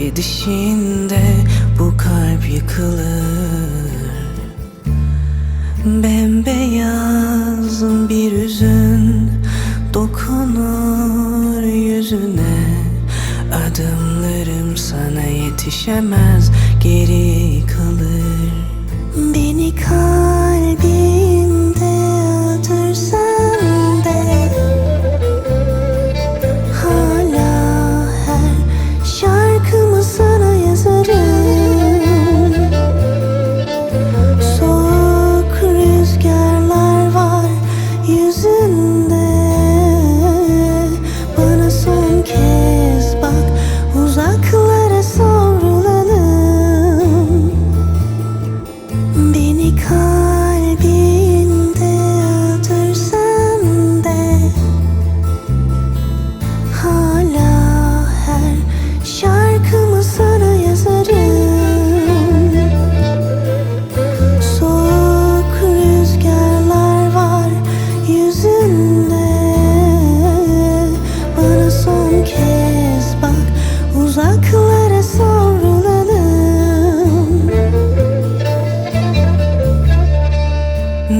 dans edişinde Bu kalp yıkılır. Bembeyaz bir üzün Dokunur yüzüne. Adımlarım sana yetişemez hmm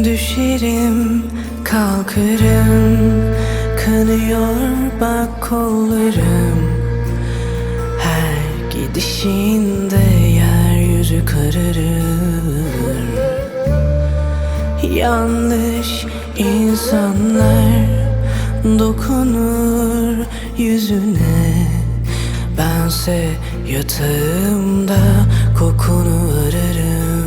Düşerim kalkarım Kanıyor bak kollarım. Her gidişinde yeryüzü kararır Yanlış insanlar dokunur yüzüne. Bense yatağımda kokunu ararım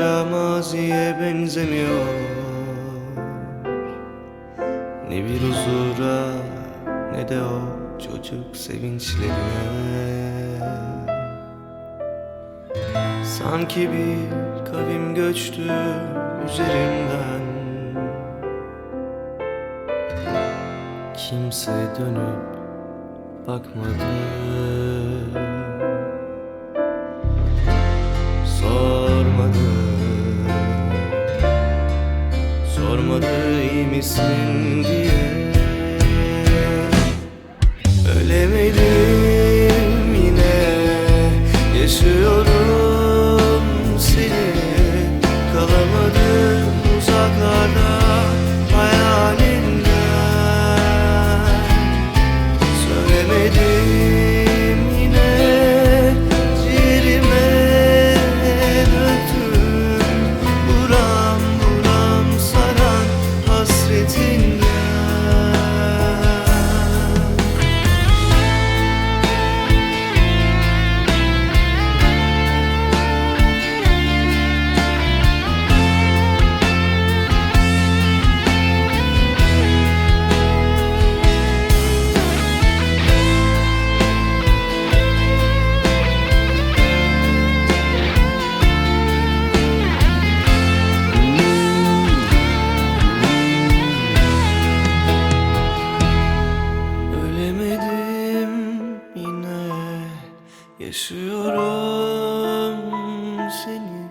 bakınca maziye benzemiyor. Ne bir huzura ne de o çocuk sevinçlerine. Sanki bir kavim göçtü üzerimden Kimse dönüp bakmadı yüreğimsin diye Yaşıyorum seni.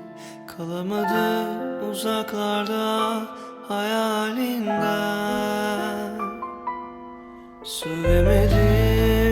Kalamadım uzaklarda hayalinden. Söylemedim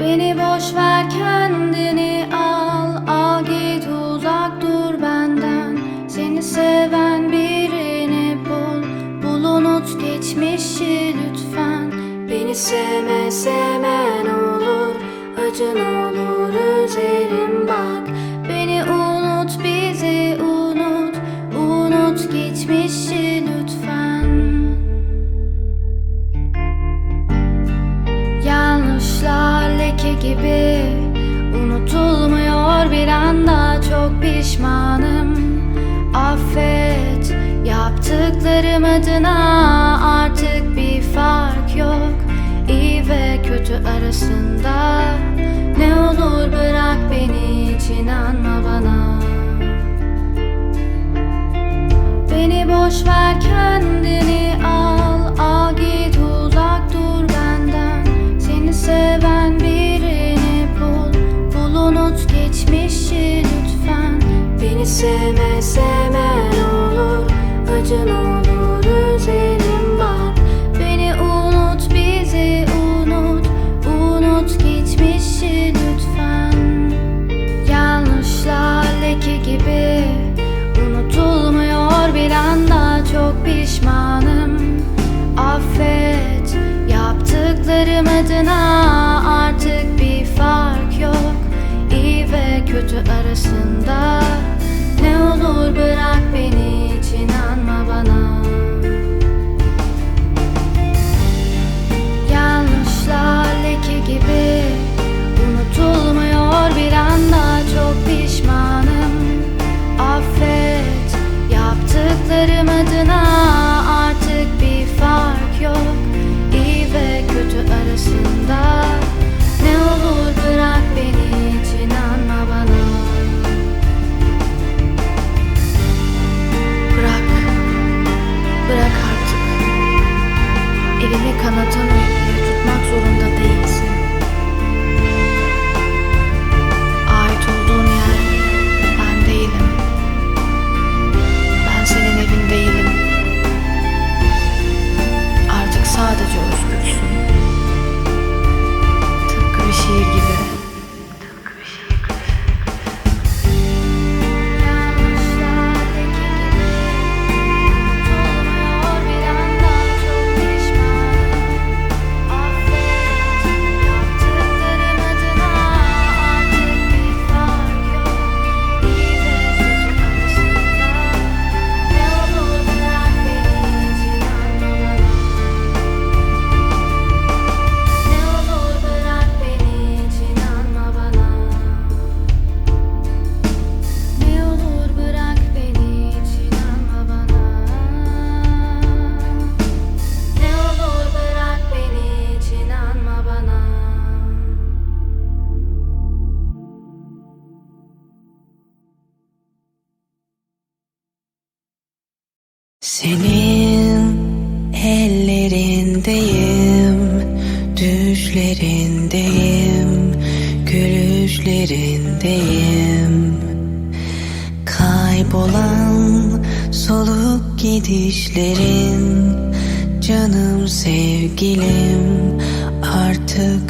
Beni boş ver kendini al. Al git uzak dur benden. Seni seven birini bul. Bul unut geçmişi lütfen. Beni sevme sevmen olur. Acın olur üzerim Affet. Yaptıklarım adına artık bir fark yok. İyi ve kötü arasında Ne olur bırak beni hiç inanma bana. Beni boş ver kendini al. Al git uzak dur benden. Seni seven birini bul. Bul unut geçmişi lütfen Beni sevme sevmen olur Acın olur üzerim bak Beni unut bizi unut Unut geçmişi lütfen. Yanlışlar leke gibi Unutulmuyor bir anda çok pişmanım. Affet yaptıklarım adına artık bir fark yok. İyi ve kötü arasında olur bırak beni hiç inanma bana. Yanlışlar leke gibi Unutulmuyor. Bir anda çok pişmanım. Affet yaptıklarım Senin ellerindeyim, düşlerindeyim, gülüşlerindeyim. Kaybolan soluk gidişlerin, canım sevgilim, artık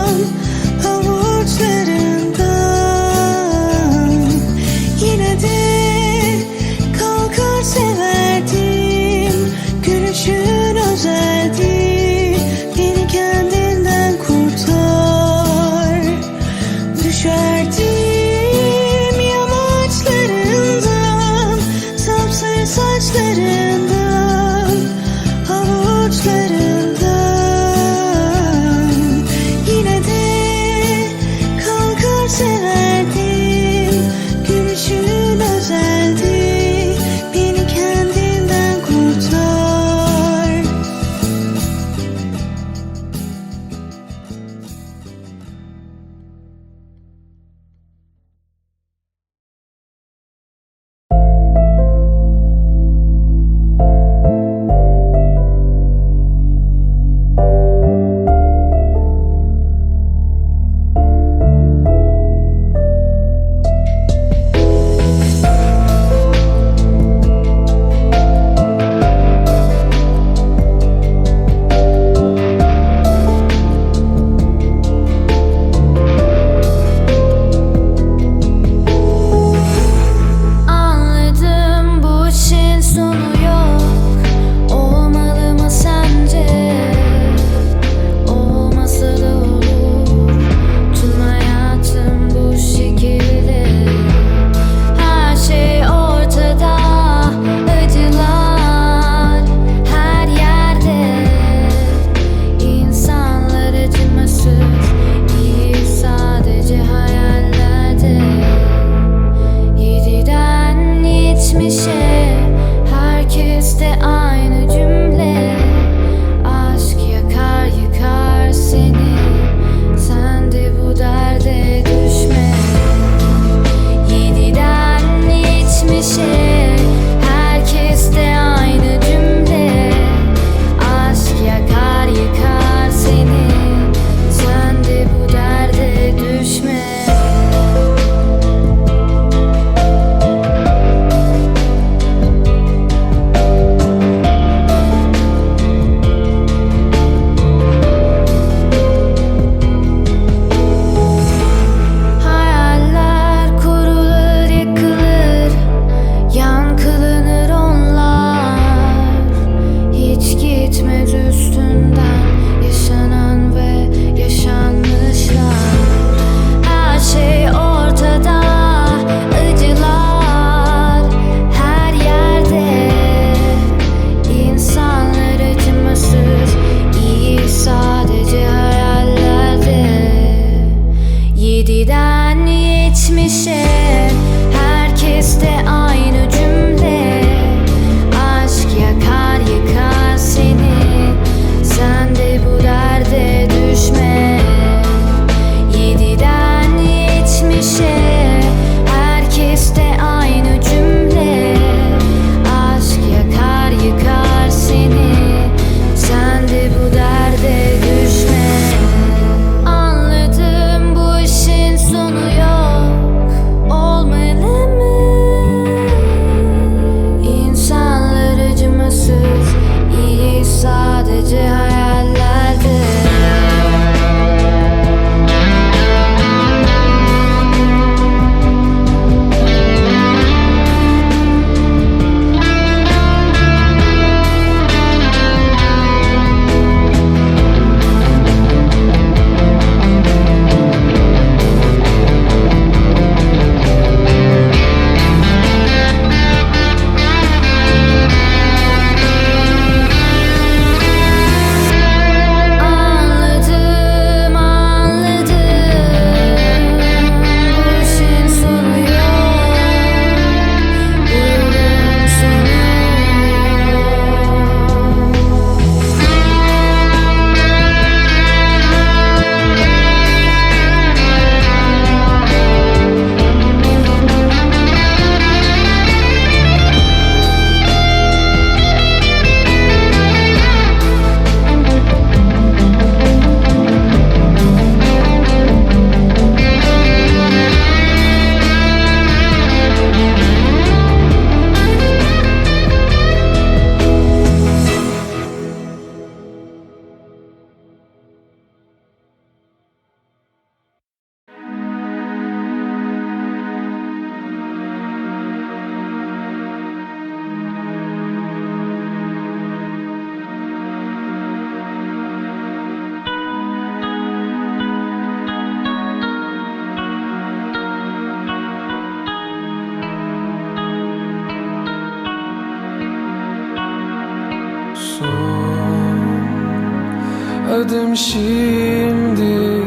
Adım şimdi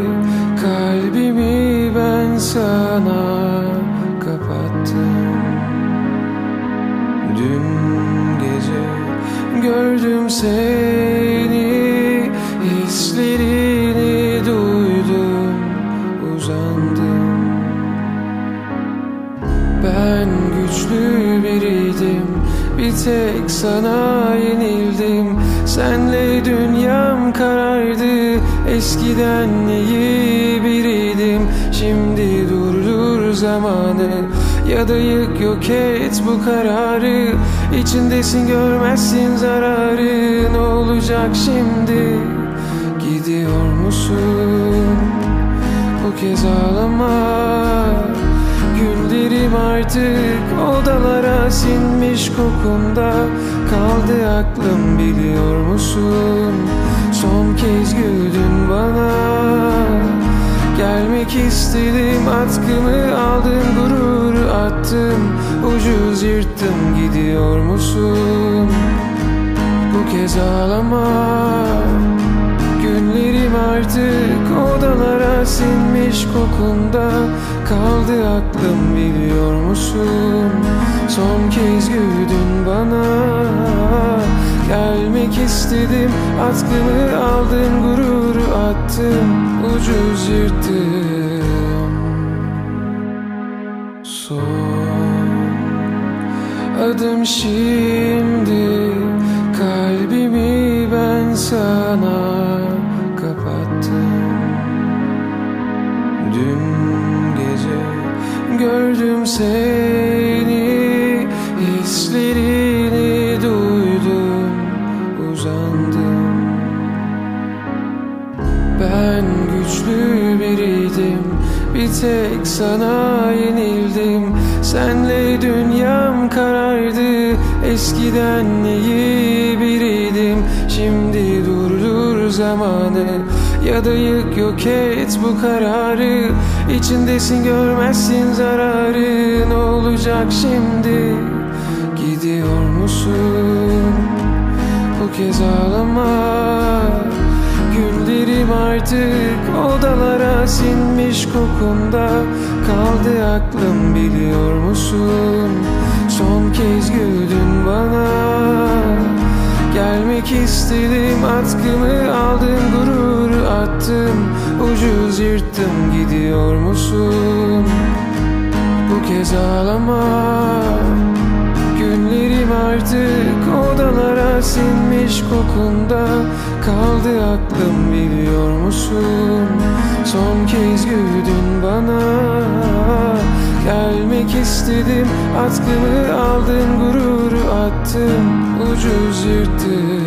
kalbimi ben sana kapattım. Dün gece gördüm seni Hislerini duydum uzandım. Ben güçlü biriydim Bir tek sana yenildim Senle dünyam karardı. Eskiden iyi biriydim. Şimdi durdur zamanı. Ya da yık yok et bu kararı. İçindesin görmezsin zararı. Ne olacak şimdi? Gidiyor musun? Bu kez ağlama artık odalara sinmiş kokunda Kaldı aklım biliyor musun? Son kez güldün bana. Gelmek istedim atkımı aldın gurur attım Ucuz yırttım gidiyor musun? Bu kez ağlama. Günlerim artık odalara sinmiş kokunda Kaldı aklım biliyor musun? Son kez güldün bana. Gelmek istedim atkımı aldın gururu attım Ucuz yırttım Son adım şimdi Kalbimi ben sana seni Hislerini duydum uzandım. Ben güçlü biriydim Bir tek sana yenildim. Senle dünyam karardı Eskiden iyi biriydim. Şimdi durdur zamanı Ya da yık yok et bu kararı İçindesin görmezsin zararı. Ne olacak şimdi? Gidiyor musun? Bu kez ağlama. Günlerim artık odalara sinmiş kokunda. Kaldı aklım biliyor musun? Son kez güldün bana. Gelmek istedim atkımı aldın gurur attım Ucuz yırttım gidiyor musun? Bu kez ağlama. Günlerim artık odalara sinmiş kokunda Kaldı aklım biliyor musun? Son kez güldün bana. Gelmek istedim atkımı aldın gururu attım Ucuz yırttım